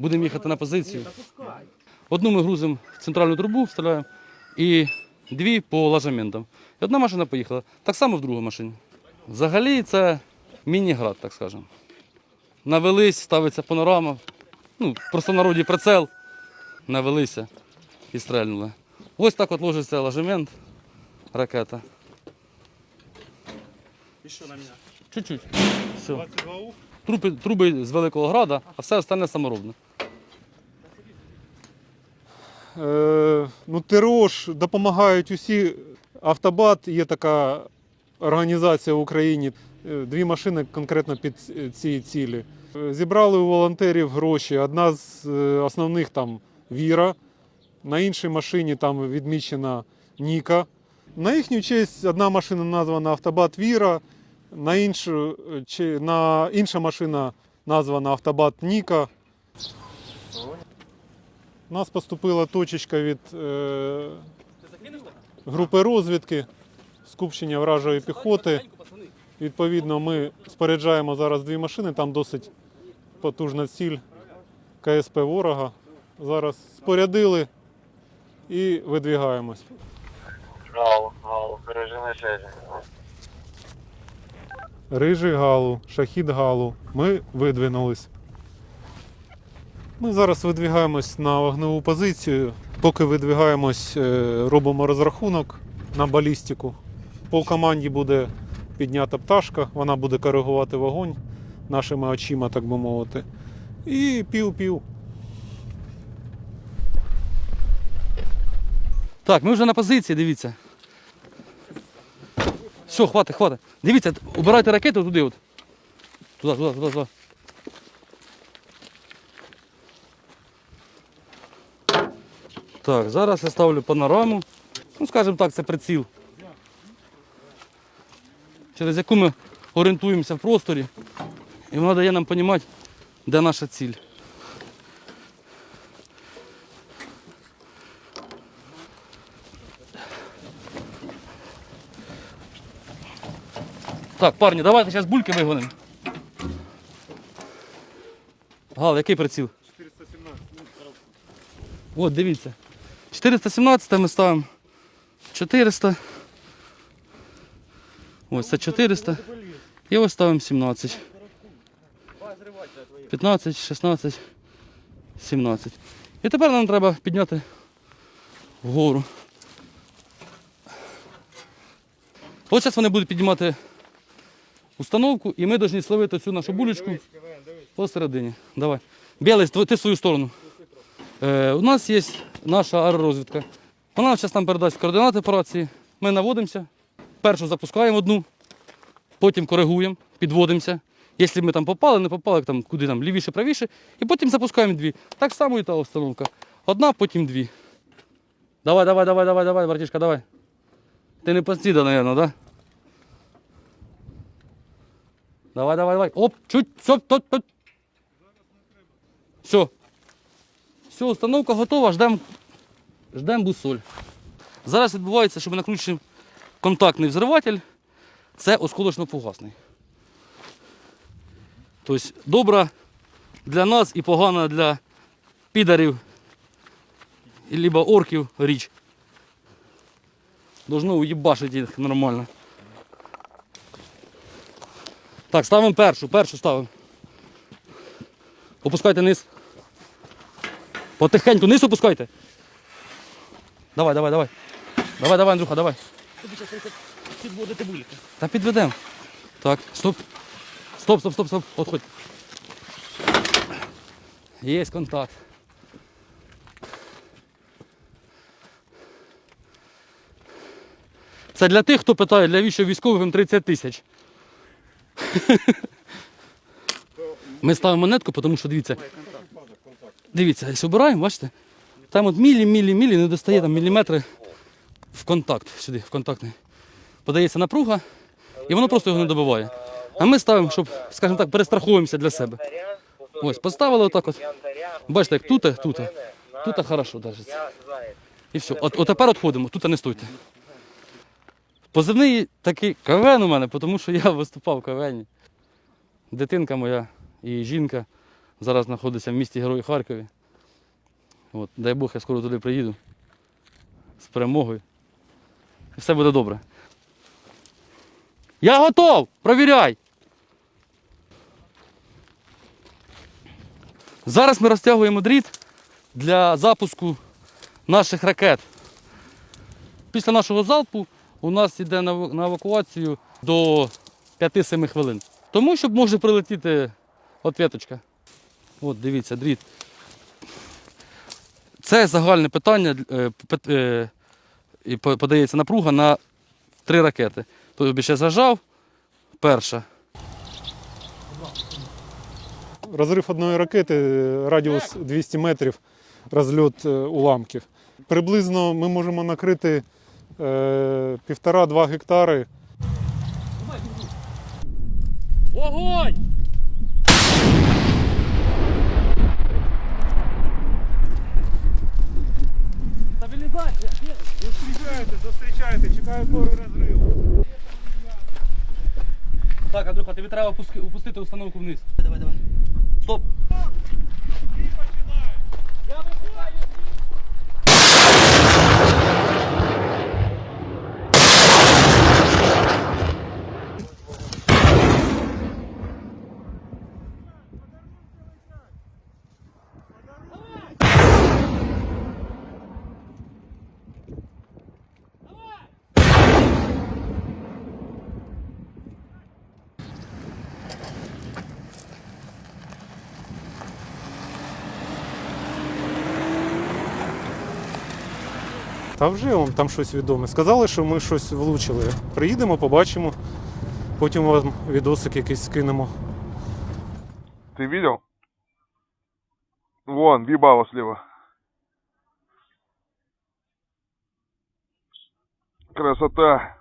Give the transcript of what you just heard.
Будемо їхати на позицію. Одну ми грузимо в центральну трубу, вставляємо, і дві по ложементам. І одна машина поїхала. Так само в другу машині. Взагалі це міні-град, так скажемо. Навелись, ставиться панорама. Ну, просто народі прицел. Навелися і стрельнули. Ось так от ложиться ложемент, ракета. І що на мене? Чуть-чуть. Все. Труби, труби з Великого Града, а все остальне саморобне. Е, ну, ТРО допомагають усі. Автобат є така організація в Україні. Е, Дві машини конкретно під ці цілі. Е, Зібрали у волонтерів гроші. Одна з основних там Віра. На іншій машині там відмічена Ніка. На їхню честь одна машина названа Автобат Віра, на іншу, чи, на інша машина названа Автобат Ніка. У нас поступила точечка від е, групи розвідки, скупчення вражої піхоти. Відповідно, ми споряджаємо зараз дві машини, там досить потужна ціль КСП ворога. Зараз спорядили і видвігаємось. Гал, гал, режим на связи. Рижий Галу, Шахід Галу. Ми видвинулись. Ми зараз видвігаємось на вогневу позицію. Поки видвігаємось, е, робимо розрахунок на балістику. По команді буде піднята пташка, вона буде коригувати вогонь нашими очима, так би мовити. І пів-пів. Так, ми вже на позиції, дивіться. Все, хватить, хватить. Дивіться, убирайте ракету туди от. Туди, туди, туди, туди. Так, зараз я ставлю панораму. Ну, скажімо так, це приціл. Через яку ми орієнтуємося в просторі. І вона дає нам розуміти, де наша ціль. Так, парні, давайте зараз бульки вигонимо. Гал, який приціл? 417. От, дивіться. 417 ми ставимо. 400. Ось це 400. І ось ставимо 17. 15, 16, 17. І тепер нам треба підняти вгору. От зараз вони будуть піднімати установку, і ми повинні словити цю нашу булечку посередині. Давай. Білий, ти в свою сторону. Е, у нас є наша аеророзвідка. Вона зараз нам передасть координати операції. Ми наводимося. Першу запускаємо одну, потім коригуємо, підводимося. Якщо ми там попали, не попали, там, куди там, лівіше, правіше, і потім запускаємо дві. Так само і та установка. Одна, потім дві. Давай, давай, давай, давай, давай, братішка, давай. Ти не постійно, мабуть, да? Давай, давай, давай. Оп, чуть, все, тут, тут. Все. Все, установка готова, ждемо ждем бусоль. Зараз відбувається, що ми накручуємо контактний взриватель. Це осколочно-фугасний. Тобто добра для нас і погана для підарів, либо орків річ. Должно уїбашити їх нормально. Так, ставимо першу, першу ставимо. Опускайте низ. Потихеньку низ опускайте. Давай, давай, давай. Давай, давай, Андрюха, давай. Тобі зараз підводити бульки. Та підведемо. Так, стоп. Стоп, стоп, стоп, стоп. Отходь. Є контакт. Це для тих, хто питає, для віщо військових М30 тисяч. Ми ставимо монетку, тому що дивіться. Дивіться, якщо обираємо, бачите? Там от мілі, мілі, мілі, не достає там міліметри в контакт сюди, в контактний. Подається напруга, і воно просто його не добиває. А ми ставимо, щоб, скажімо так, перестраховуємося для себе. Ось, поставили отак от. Бачите, як тут, тут, тут хорошо держиться. І все. От, от тепер відходимо, тут не стойте. Позивний такий КВН у мене, тому що я виступав в КВН. Дитинка моя і жінка зараз знаходиться в місті Герої Харкові. От, дай Бог, я скоро туди приїду з перемогою. І все буде добре. Я готов! Провіряй! Зараз ми розтягуємо дріт для запуску наших ракет. Після нашого залпу у нас йде на евакуацію до 5-7 хвилин. Тому що може прилетіти ответочка. От, дивіться, дріт. Це загальне питання, е, е, і подається напруга на три ракети. Тобі ще зажав, перша. Розрив одної ракети, е, радіус 200 метрів, розльот уламків. Приблизно ми можемо накрити е, півтора-два гектари. Огонь! Тобі треба опуски- опустити установку вниз. Давай, давай. Стоп! Та вже вам там щось відоме. Сказали, що ми щось влучили. Приїдемо, побачимо. Потім вам відосик якийсь скинемо. Ти видел? Вон, бібало сліва. Красота.